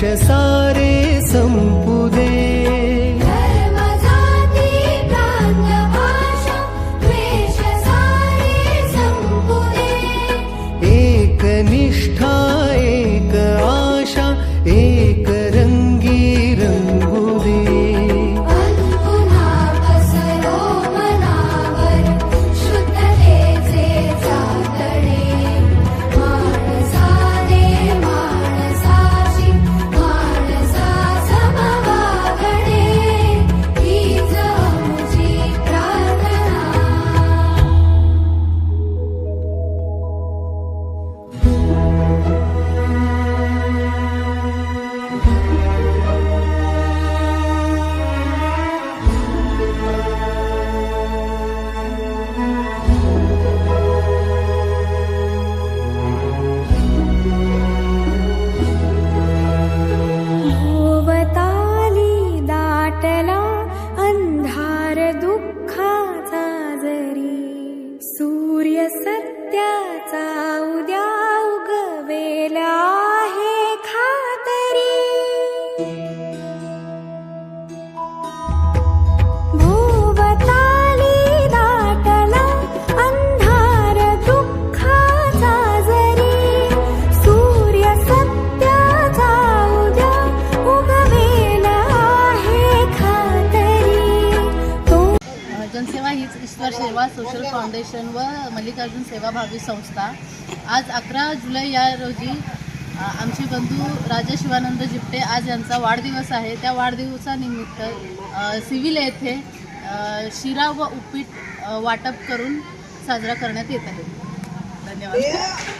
వర్షసారే సంపూ जनसेवा सेवा social foundation व मल्लिकार्जुन सेवाभावी संस्था. आज अकरा जुलै या रोजी आमचे बंधू राजा शिवानंद जिप्टे आज यांचा वाढदिवस आहे. त्या वाढदिवसानिमित्त सिव्हिल येथे शिरा व उपीट वाटप करून साजरा करण्यात येत आहे. धन्यवाद.